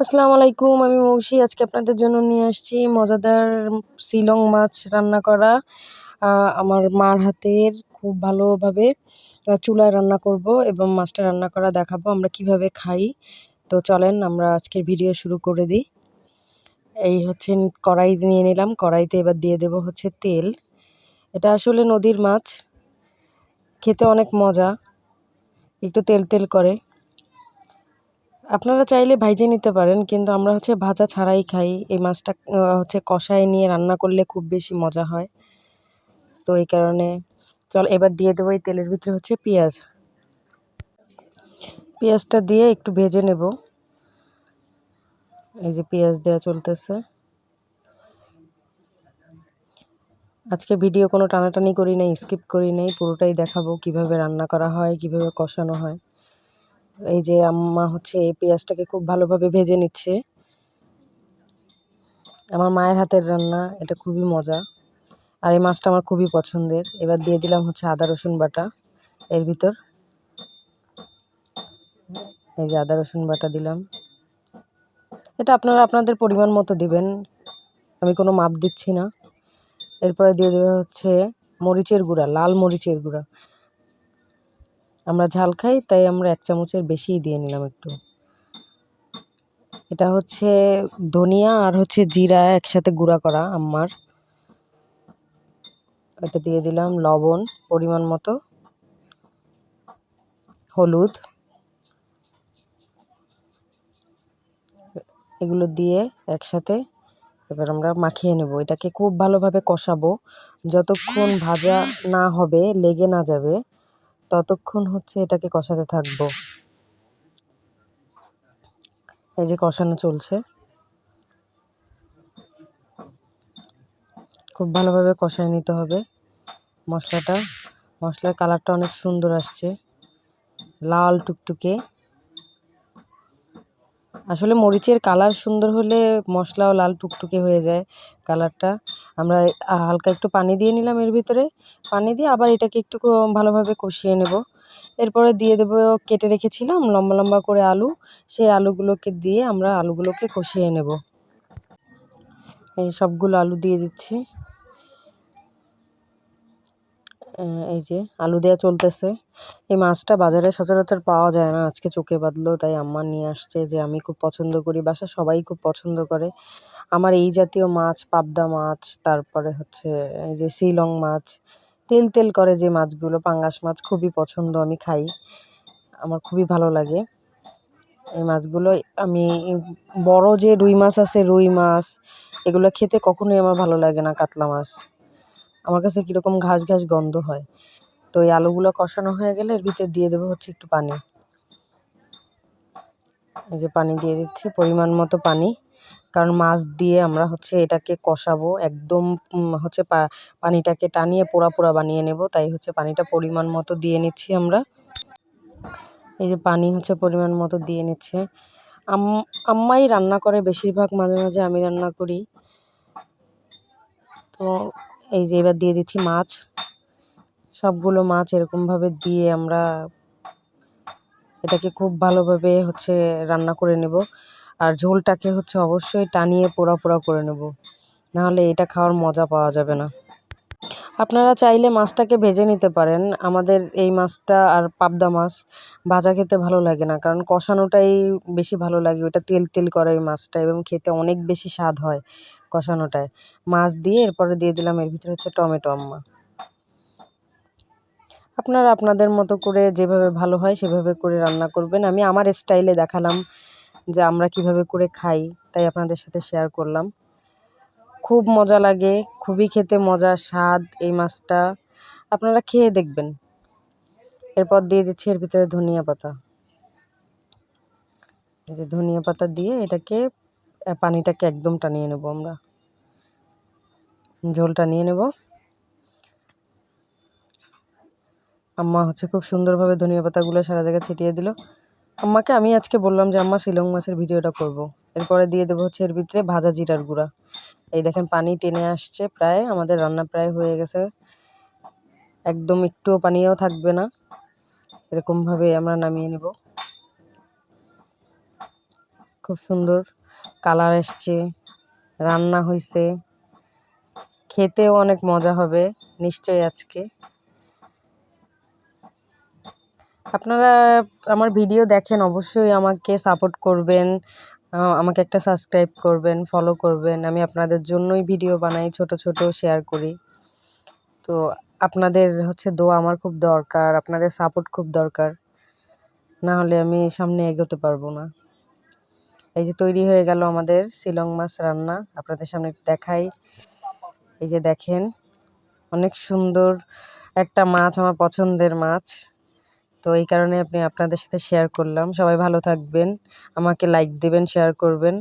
আসসালামু আলাইকুম, আমি মৌসি। আজকে আপনাদের জন্য নিয়ে আসছি মজাদার শিলং মাছ রান্না করা। আমার মার হাতের খুব ভালোভাবে চুলায় রান্না করব এবং মাছটা রান্না করা দেখাবো, আমরা কীভাবে খাই। তো চলেন, আমরা আজকের ভিডিও শুরু করে দিই। এই হচ্ছে কড়াই নিয়ে নিলাম, কড়াইতে এবার দিয়ে দেব হচ্ছে তেল। এটা আসলে নদীর মাছ, খেতে অনেক মজা। একটু তেল তেল করে। আপনারা চাইলে ভাইজে নিতে পারেন, কিন্তু আমরা হচ্ছে ভাজা ছাড়াই খাই। এই মাছটা হচ্ছে কষায় নিয়ে রান্না করলে খুব বেশি মজা হয়। তো এই কারণে, চল এবার দিয়ে দেবো এই তেলের ভিতরে হচ্ছে পেঁয়াজ। পেঁয়াজটা দিয়ে একটু ভেজে নেব। এই যে পেঁয়াজ দেওয়া চলতেছে। আজকে ভিডিও কোনো টানাটানি করি নাই, স্কিপ করি নাই, পুরোটাই দেখাবো কীভাবে রান্না করা হয়, কীভাবে কষানো হয়। এই যে আম্মা হচ্ছে এই পেঁয়াজটাকে খুব ভালোভাবে ভেজে নিচ্ছে। আমার মায়ের হাতের রান্না, এটা খুবই মজা। আর এই মাছটা আমার খুবই পছন্দের। এবার দিয়ে দিলাম হচ্ছে আদা, রসুন বাটা এর ভিতর। এই যে আদা, রসুন বাটা দিলাম। এটা আপনারা আপনাদের পরিমাণ মতো দিবেন। আমি কোনো মাপ দিচ্ছি না। এরপরে দিয়ে দেবে হচ্ছে মরিচের গুঁড়া, লাল মরিচের গুঁড়া। আমরা ঝাল খাই, তাই আমরা এক চামচের বেশিই দিয়ে নিলাম একটু। এটা হচ্ছে ধনিয়া আর হচ্ছে জিরা একসাথে গুঁড়া করা আম্মার। এটা দিয়ে দিলাম লবণ পরিমাণ মতো। হলুদ। এগুলো দিয়ে একসাথে এবার আমরা মাখিয়ে নেব। এটাকে খুব ভালোভাবে কষাবো। যতক্ষণ ভাজা না হবে, লেগে না যাবে ততক্ষণ হচ্ছে এটাকে কষাতে থাকব। এই যে কষানো চলছে। খুব ভালোভাবে কষায় নিতে হবে মশলাটা। মশলার কালারটা অনেক সুন্দর আসছে। লাল টুকটুকে। আসলে মরিচের কালার সুন্দর হলে মশলাও লাল টুকটুকে হয়ে যায় কালারটা। আমরা হালকা একটু পানি দিয়ে নিলাম এর ভিতরে। পানি দিয়ে আবার এটাকে একটু ভালোভাবে কষিয়ে নেব। এরপরে দিয়ে দেবো, কেটে রেখেছিলাম লম্বা লম্বা করে আলু। সেই আলুগুলোকে দিয়ে আমরা আলুগুলোকে কষিয়ে নেব। এই সবগুলো আলু দিয়ে দিচ্ছি। এই যে আলু দেওয়া চলতেছে। এই মাছটা বাজারে সচরাচর পাওয়া যায় না। আজকে চোখে বাঁধলো, তাই আম্মা নিয়ে আসছে যে আমি খুব পছন্দ করি বাসা সবাই খুব পছন্দ করে। আমার এই জাতীয় মাছ, পাবদা মাছ, তারপরে হচ্ছে এই যে শিলং মাছ, তেল তেল করে যে মাছগুলো, পাঙ্গাস মাছ খুবই পছন্দ আমি খাই। আমার খুবই ভালো লাগে। এই মাছগুলো আমি বড় যে রুই মাছ আছে, রুই মাছ, এগুলো খেতে কখনোই আমার ভালো লাগে না, কাতলা মাছ। আমার কাছে কীরকম ঘাস ঘাস গন্ধ হয়। তো এই আলুগুলো কষানো হয়ে গেলে এর ভিতরে দিয়ে দেবো হচ্ছে একটু পানি। এই যে পানি দিয়ে দিচ্ছি, পরিমাণ মতো পানি। কারণ মাছ দিয়ে আমরা হচ্ছে এটাকে কষাবো, একদম হচ্ছে পানিটাকে টানিয়ে পোড়া পোড়া বানিয়ে নেব। তাই হচ্ছে পানিটা পরিমাণ মতো দিয়ে নিচ্ছি আমরা। এই যে পানি হচ্ছে পরিমাণ মতো দিয়ে নিচ্ছে। আম্মাই রান্না করে, বেশিরভাগ মাঝে মাঝে আমি রান্না করি। তো এই যে এবার দিয়ে দিচ্ছি মাছ। সবগুলো মাছ এরকমভাবে দিয়ে আমরা এটাকে খুব ভালোভাবে হচ্ছে রান্না করে নেব। আর ঝোলটাকে হচ্ছে অবশ্যই টানিয়ে পোড়া পোড়া করে নেব। নাহলে এটা খাওয়ার মজা পাওয়া যাবে না। আপনারা চাইলে মাছটাকে ভেজে নিতে পারেন। আমাদের এই মাছটা আর পাবদা মাছ ভাজা খেতে ভালো লাগে না, কারণ কষানোটাই বেশি ভালো লাগে। ওটা তেল তেল করে ওই মাছটা এবং খেতে অনেক বেশি স্বাদ হয় কষানোটায়। মাছ দিয়ে এরপরে দিয়ে দিলাম, এর ভিতরে হচ্ছে টমেটো আম্মা। আপনারা আপনাদের মতো করে যেভাবে ভালো হয় সেভাবে করে রান্না করবেন। আমি আমার স্টাইলে দেখালাম যে আমরা কীভাবে করে খাই, তাই আপনাদের সাথে শেয়ার করলাম। খুব মজা লাগে, খুবই খেতে মজা, স্বাদ এই মাছটা। আপনারা খেয়ে দেখবেন। এরপর দিয়ে দিচ্ছি এর ভিতরে ধনিয়া পাতা। এই যে ধনিয়া পাতা দিয়ে এটাকে পানিটাকে একদম টানিয়ে নেব আমরা। ঝোলটা নিয়ে নেব। আম্মা হচ্ছে খুব সুন্দরভাবে ধনিয়া পাতাগুলো সারা জায়গায় ছিটিয়ে দিল। আম্মাকে আমি আজকে বললাম যে, আম্মা, শিলং মাছের ভিডিওটা করব। এরপরে দিয়ে দেবো হচ্ছে এর ভিতরে ভাজা জিরার গুঁড়া। এই দেখেন, পানি টেনে আসছে প্রায়, আমাদের রান্না প্রায় হয়ে গেছে। একদম একটুও পানিও থাকবে না। এরকমভাবে আমরা নামিয়ে নেব। খুব সুন্দর কালার এসছে, রান্না হয়েছে খেতেও অনেক মজা হবে, নিশ্চয়ই আজকে। আপনারা আমার ভিডিও দেখেন, অবশ্যই আমাকে সাপোর্ট করবেন আমাকে একটা সাবস্ক্রাইব করবেন ফলো করবেন। আমি আপনাদের জন্যই ভিডিও বানাই, ছোট ছোট শেয়ার করি। তো আপনাদের হচ্ছে দোয়া আমার খুব দরকার, আপনাদের সাপোর্ট খুব দরকার। না হলে আমি সামনে এগোতে পারব না। এই যে তৈরি হয়ে গেল আমাদের শিলং মাছ রান্না, আপনাদের সামনে দেখাই। এই যে দেখেন, অনেক সুন্দর একটা মাছ, আমার পছন্দের মাছ। তো এই কারণে আপনি আপনাদের সাথে শেয়ার করলাম। সবাই ভালো থাকবেন। আমাকে লাইক দেবেন শেয়ার করবেন।